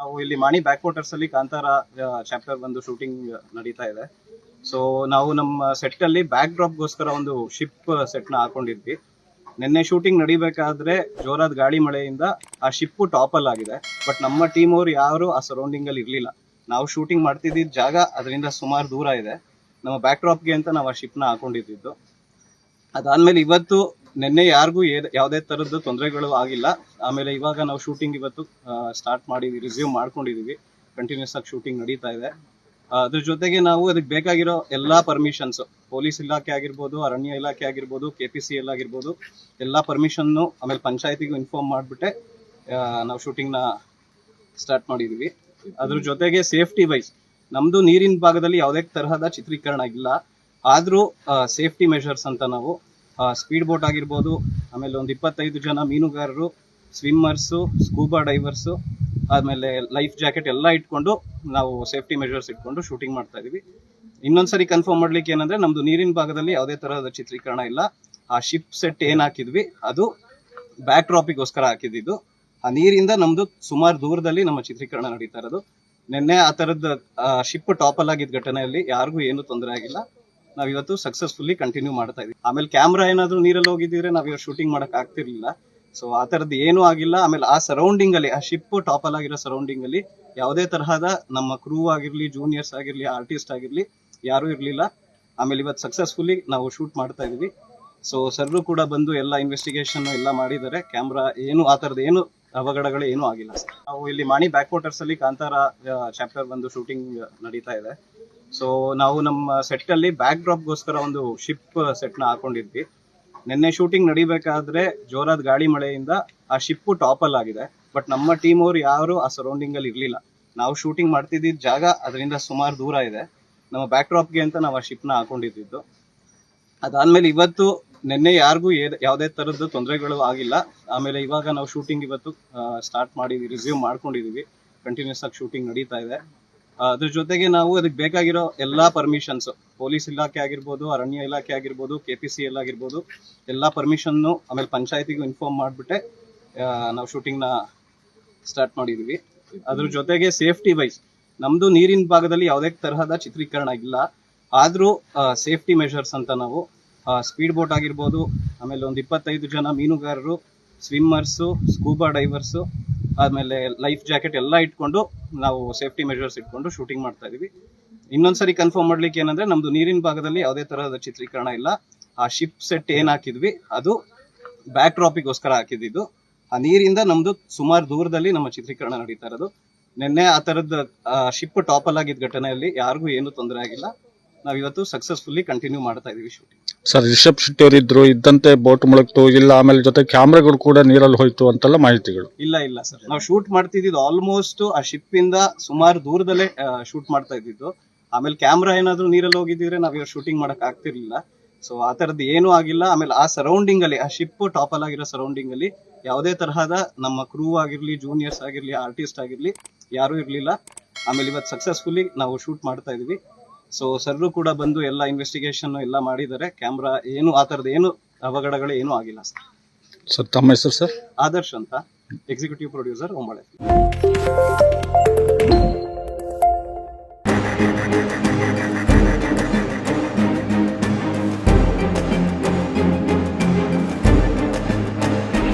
ನಾವು ಇಲ್ಲಿ ಮಾಣಿ back waters ಅಲ್ಲಿ ಕಾಂತಾರ ಚಾಪ್ಟರ್ ಒಂದು ಶೂಟಿಂಗ್ ನಡೀತಾ ಇದೆ. ಸೊ ನಾವು ನಮ್ಮ ಸೆಟ್ ಅಲ್ಲಿ ಬ್ಯಾಕ್ ಡ್ರಾಪ್ ಗೋಸ್ಕರ ಒಂದು ಶಿಪ್ ಸೆಟ್ನ ಹಾಕೊಂಡಿದ್ವಿ. ನಿನ್ನೆ ಶೂಟಿಂಗ್ ನಡಿಬೇಕಾದ್ರೆ ಜೋರಾದ ಗಾಳಿ ಮಳೆಯಿಂದ ಆ ಶಿಪ್ ಅಲ್ಲಿ ಆಗಿದೆ. ಬಟ್ ನಮ್ಮ ಟೀಮ್ ಅವ್ರು ಯಾರು ಆ ಸರೌಂಡಿಂಗ್ ಅಲ್ಲಿ ಇರ್ಲಿಲ್ಲ. ನಾವು ಶೂಟಿಂಗ್ ಮಾಡ್ತಿದ್ದ ಜಾಗ ಅದರಿಂದ ಸುಮಾರು ದೂರ ಇದೆ. ನಮ್ಮ ಬ್ಯಾಕ್ ಡ್ರಾಪ್ಗೆ ಅಂತ ನಾವು ಆ ಶಿಪ್ನ ಹಾಕೊಂಡಿದ್ದು. ಅದಾದ್ಮೇಲೆ ಇವತ್ತು ನಿನ್ನೆ ಯಾರಿಗೂ ಯಾವುದೇ ತರದ್ದು ತೊಂದರೆಗಳು ಆಗಿಲ್ಲ. ಆಮೇಲೆ ಇವಾಗ ನಾವು ಶೂಟಿಂಗ್ ಇವತ್ತು ಸ್ಟಾರ್ಟ್ ಮಾಡಿ ರಿಸ್ಯೂಮ್ ಮಾಡ್ಕೊಂಡಿದೀವಿ. ಕಂಟಿನ್ಯೂಸ್ ಆಗಿ ಶೂಟಿಂಗ್ ನಡೀತಾ ಇದೆ. ಅದ್ರ ಜೊತೆಗೆ ನಾವು ಅದಕ್ಕೆ ಬೇಕಾಗಿರೋ ಎಲ್ಲಾ ಪರ್ಮಿಷನ್ಸ್ ಪೊಲೀಸ್ ಇಲಾಖೆ ಆಗಿರ್ಬೋದು, ಅರಣ್ಯ ಇಲಾಖೆ ಆಗಿರ್ಬೋದು ಕೆ ಪಿ ಸಿ ಎಲ್ ಆಗಿರ್ಬೋದು, ಎಲ್ಲಾ ಪರ್ಮಿಷನ್ನು ಆಮೇಲೆ ಪಂಚಾಯತಿಗೂ ಇನ್ಫಾರ್ಮ್ ಮಾಡಿಬಿಟ್ಟೆ ನಾವು ಶೂಟಿಂಗ್ನ ಸ್ಟಾರ್ಟ್ ಮಾಡಿದೀವಿ. ಅದ್ರ ಜೊತೆಗೆ ಸೇಫ್ಟಿ ವೈಸ್ ನಮ್ದು ನೀರಿನ ಭಾಗದಲ್ಲಿ ಯಾವುದೇ ತರಹದ ಚಿತ್ರೀಕರಣ ಇಲ್ಲ ಆದರೂ ಸೇಫ್ಟಿ ಮೆಷರ್ಸ್ ಅಂತ ನಾವು ಸ್ಪೀಡ್ ಬೋಟ್ ಆಗಿರ್ಬೋದು, ಆಮೇಲೆ ಒಂದು ಇಪ್ಪತ್ತೈದು ಜನ ಮೀನುಗಾರರು ಸ್ವಿಮ್ಮರ್ಸು ಸ್ಕೂಬಾ ಡೈವರ್ಸು ಆಮೇಲೆ ಲೈಫ್ ಜಾಕೆಟ್ ಎಲ್ಲ ಇಟ್ಕೊಂಡು ನಾವು ಸೇಫ್ಟಿ ಮೆಷರ್ಸ್ ಇಟ್ಕೊಂಡು ಶೂಟಿಂಗ್ ಮಾಡ್ತಾ ಇದೀವಿ ಇನ್ನೊಂದ್ಸರಿ ಕನ್ಫರ್ಮ್ ಮಾಡ್ಲಿಕ್ಕೆ ಏನಂದ್ರೆ, ನಮ್ದು ನೀರಿನ ಭಾಗದಲ್ಲಿ ಯಾವುದೇ ತರಹದ ಚಿತ್ರೀಕರಣ ಇಲ್ಲ. ಆ ಶಿಪ್ ಸೆಟ್ ಏನ್ ಹಾಕಿದ್ವಿ, ಅದು ಬ್ಯಾಕ್ ಡ್ರಾಪಿಗೋಸ್ಕರ ಹಾಕಿದ್ದು ಆ ನೀರಿಂದ ನಮ್ದು ಸುಮಾರು ದೂರದಲ್ಲಿ ನಮ್ಮ ಚಿತ್ರೀಕರಣ ನಡೀತಾ ಇರೋದು. ನಿನ್ನೆ ಆ ತರದ ಶಿಪ್ ಟಾಪಲ್ ಆಗಿದ್ದ ಘಟನೆಯಲ್ಲಿ ಯಾರಿಗೂ ಏನು ತೊಂದರೆ ಆಗಿಲ್ಲ. ನಾವ್ ಇವತ್ತು ಸಕ್ಸಸ್ಫುಲ್ಲಿ ಕಂಟಿನ್ಯೂ ಮಾಡ್ತಾ ಇದೀವಿ. ಆಮೇಲೆ ಕ್ಯಾಮ್ರಾ ಏನಾದ್ರು ನೀರಲ್ಲಿ ಹೋಗಿದ್ರೆ ನಾವ್ ಇವತ್ತು ಶೂಟಿಂಗ್ ಮಾಡಕ್ ಆಗ್ತಿರ್ಲಿಲ್ಲ. ಸೊ ಆ ತರದ್ ಏನೂ ಆಗಿಲ್ಲ. ಆಮೇಲೆ ಆ ಸರೌಂಡಿಂಗ್ ಅಲ್ಲಿ, ಆ ಶಿಪ್ ಟಾಪಲ್ ಆಗಿರೋ ಸರೌಂಡಿಂಗ್ ಅಲ್ಲಿ ಯಾವುದೇ ತರಹದ ನಮ್ಮ ಕ್ರೂ ಆಗಿರ್ಲಿ ಜೂನಿಯರ್ಸ್ ಆಗಿರ್ಲಿ ಆರ್ಟಿಸ್ಟ್ ಆಗಿರ್ಲಿ ಯಾರು ಇರ್ಲಿಲ್ಲ. ಆಮೇಲೆ ಇವತ್ತು ಸಕ್ಸಸ್ಫುಲ್ಲಿ ನಾವು ಶೂಟ್ ಮಾಡ್ತಾ ಇದೀವಿ. ಸೊ ಸರ್ರು ಕೂಡ ಬಂದು ಎಲ್ಲ ಇನ್ವೆಸ್ಟಿಗೇಷನ್ ಎಲ್ಲ ಮಾಡಿದ್ದಾರೆ. ಕ್ಯಾಮ್ರಾ ಏನು, ಆ ಥರದ್ದು ಏನು ಅವಘಡಗಳು ಏನೂ ಆಗಿಲ್ಲ. ಸರ್ ನಾವು ಇಲ್ಲಿ ಮಾಣಿ ಬ್ಯಾಕ್ ವಾಟರ್ಸ್ ಅಲ್ಲಿ ಕಾಂತಾರ ಚಾಪ್ಟರ್ ಬಂದು ಶೂಟಿಂಗ್ ನಡೀತಾ ಇದೆ. ಸೊ ನಾವು ನಮ್ಮ ಸೆಟ್ ಅಲ್ಲಿ ಬ್ಯಾಕ್ ಡ್ರಾಪ್ ಗೋಸ್ಕರ ಒಂದು ಶಿಪ್ ಸೆಟ್ನ ಹಾಕೊಂಡಿದ್ವಿ. ನಿನ್ನೆ ಶೂಟಿಂಗ್ ನಡಿಬೇಕಾದ್ರೆ ಜೋರಾದ ಗಾಳಿ ಮಳೆಯಿಂದ ಆ ಶಿಪ್ ಅಲ್ಲಿ ಆಗಿದೆ ಬಟ್ ನಮ್ಮ ಟೀಮ್ ಅವ್ರು ಯಾರು ಆ ಸರೌಂಡಿಂಗ್ ಅಲ್ಲಿ ಇರ್ಲಿಲ್ಲ. ನಾವು ಶೂಟಿಂಗ್ ಮಾಡ್ತಿದ್ದ ಜಾಗ ಅದರಿಂದ ಸುಮಾರು ದೂರ ಇದೆ. ನಮ್ಮ ಬ್ಯಾಕ್ ಡ್ರಾಪ್ಗೆ ಅಂತ ನಾವು ಆ ಶಿಪ್ನ ಹಾಕೊಂಡಿದ್ದು ಅದಾದ್ಮೇಲೆ ಇವತ್ತು ನಿನ್ನೆ ಯಾರಿಗೂ ಯಾವುದೇ ತರದ್ದು ತೊಂದರೆಗಳು ಆಗಿಲ್ಲ. ಆಮೇಲೆ ಇವಾಗ ನಾವು ಶೂಟಿಂಗ್ ಇವತ್ತು ಸ್ಟಾರ್ಟ್ ಮಾಡಿ ರಿಸ್ಯೂಮ್ ಮಾಡ್ಕೊಂಡಿದೀವಿ. ಕಂಟಿನ್ಯೂಸ್ ಆಗಿ ಶೂಟಿಂಗ್ ನಡೀತಾ ಇದೆ. ಅದ್ರ ಜೊತೆಗೆ ನಾವು ಅದಕ್ಕೆ ಬೇಕಾಗಿರೋ ಎಲ್ಲಾ ಪರ್ಮಿಷನ್ಸ್ ಪೊಲೀಸ್ ಇಲಾಖೆ ಆಗಿರ್ಬೋದು, ಅರಣ್ಯ ಇಲಾಖೆ ಆಗಿರ್ಬೋದು ಕೆ ಪಿ ಸಿ ಎಲ್ ಆಗಿರ್ಬೋದು, ಎಲ್ಲಾ ಪರ್ಮಿಷನ್ನು ಆಮೇಲೆ ಪಂಚಾಯತಿಗೂ ಇನ್ಫಾರ್ಮ್ ಮಾಡಿಬಿಟ್ಟೆ ನಾವು ಶೂಟಿಂಗ್ನ ಸ್ಟಾರ್ಟ್ ಮಾಡಿದೀವಿ. ಅದ್ರ ಜೊತೆಗೆ ಸೇಫ್ಟಿ ವೈಸ್ ನಮ್ದು ನೀರಿನ ಭಾಗದಲ್ಲಿ ಯಾವುದೇ ತರಹದ ಚಿತ್ರೀಕರಣ ಇಲ್ಲ. ಆದರೂ ಸೇಫ್ಟಿ ಮೆಷರ್ಸ್ ಅಂತ ನಾವು ಸ್ಪೀಡ್ ಬೋಟ್ ಆಗಿರ್ಬೋದು, ಆಮೇಲೆ ಒಂದು ಇಪ್ಪತ್ತೈದು ಜನ ಮೀನುಗಾರರು ಸ್ವಿಮ್ಮರ್ಸು ಸ್ಕೂಬಾ ಡೈವರ್ಸು ಆಮೇಲೆ ಲೈಫ್ ಜಾಕೆಟ್ ಎಲ್ಲ ಇಟ್ಕೊಂಡು ನಾವು ಸೇಫ್ಟಿ ಮೆಷರ್ಸ್ ಇಟ್ಕೊಂಡು ಶೂಟಿಂಗ್ ಮಾಡ್ತಾ ಇದೀವಿ. ಇನ್ನೊಂದ್ಸರಿ ಕನ್ಫರ್ಮ್ ಮಾಡ್ಲಿಕ್ಕೆ ಏನಂದ್ರೆ ನಮ್ದು ನೀರಿನ ಭಾಗದಲ್ಲಿ ಯಾವುದೇ ತರಹದ ಚಿತ್ರೀಕರಣ ಇಲ್ಲ. ಆ ಶಿಪ್ ಸೆಟ್ ಏನ್ ಹಾಕಿದ್ವಿ, ಅದು ಬ್ಯಾಕ್ ಡ್ರಾಪಿಗೋಸ್ಕರ ಹಾಕಿದ್ದು ಆ ನೀರಿಂದ ನಮ್ದು ಸುಮಾರು ದೂರದಲ್ಲಿ ನಮ್ಮ ಚಿತ್ರೀಕರಣ ನಡೀತಾ ಇರೋದು. ನಿನ್ನೆ ಆ ತರದ ಶಿಪ್ ಟಾಪಲ್ ಆಗಿದ್ದ ಘಟನೆಯಲ್ಲಿ ಯಾರಿಗೂ ಏನು ತೊಂದರೆ ಆಗಿಲ್ಲ. ನಾವ್ ಇವತ್ತು ಸಕ್ಸಸ್ಫುಲ್ಲಿ ಕಂಟಿನ್ಯೂ ಮಾಡ್ತಾ ಇದೀವಿ ಶೂಟಿಂಗ್ ಸರ್ ರಿಷಬ್ ಶೆಟ್ಟಿ ಅವರು ಇದ್ರು ಇದ್ದಂತೆ ಬೋಟ್ ಮುಳುಗ್ತು ಇಲ್ಲ ಆಮೇಲೆ ಜೊತೆ ಕ್ಯಾಮ್ರಾಗಳು ಕೂಡ ನೀರಲ್ಲಿ ಹೋಯ್ತು ಅಂತೆಲ್ಲ ಮಾಹಿತಿಗಳು. ಇಲ್ಲ ಇಲ್ಲ ಸರ್. ನಾವು ಶೂಟ್ ಮಾಡ್ತಿದ್ದು ಆಲ್ಮೋಸ್ಟ್ ಆ ಶಿಪ್ ಇಂದ ಸುಮಾರು ದೂರದಲ್ಲೇ ಶೂಟ್ ಮಾಡ್ತಾ ಇದ್ದಿದ್ದು. ಆಮೇಲೆ ಕ್ಯಾಮ್ರಾ ಏನಾದ್ರು ನೀರಲ್ಲಿ ಹೋಗಿದ್ರೆ ನಾವ್ ಇವಾಗ ಶೂಟಿಂಗ್ ಮಾಡಕ್ ಆಗ್ತಿರ್ಲಿಲ್ಲ. ಸೊ ಆ ತರದ್ದು ಏನೂ ಆಗಿಲ್ಲ. ಆಮೇಲೆ ಆ ಸರೌಂಡಿಂಗ್ ಅಲ್ಲಿ ಆ ಶಿಪ್ ಟಾಪಲ್ ಆಗಿರೋ ಸರೌಂಡಿಂಗ್ ಅಲ್ಲಿ ಯಾವುದೇ ತರಹದ ನಮ್ಮ ಕ್ರೂ ಆಗಿರ್ಲಿ ಜೂನಿಯರ್ಸ್ ಆಗಿರ್ಲಿ ಆರ್ಟಿಸ್ಟ್ ಆಗಿರ್ಲಿ ಯಾರು ಇರ್ಲಿಲ್ಲ. ಆಮೇಲೆ ಇವತ್ತು ಸಕ್ಸಸ್ಫುಲ್ಲಿ ನಾವು ಶೂಟ್ ಮಾಡ್ತಾ ಇದೀವಿ. ಸೊ ಸರ್ರು ಕೂಡ ಬಂದು ಎಲ್ಲ ಇನ್ವೆಸ್ಟಿಗೇಷನ್ ಎಲ್ಲ ಮಾಡಿದ್ದಾರೆ. ಕ್ಯಾಮ್ರಾ ಏನು ಆ ತರದ್ದು ಏನು ಅವಘಡಗಳು ಏನೂ ಆಗಿಲ್ಲ ಸರ್. ಸರ್ ತಮ್ಮ ಹೆಸರು ಸರ್? ಆದರ್ಶ್ ಅಂತ ಎಕ್ಸಿಕ್ಯೂಟಿವ್ ಪ್ರೊಡ್ಯೂಸರ್ ಹೊಂಬಳೆ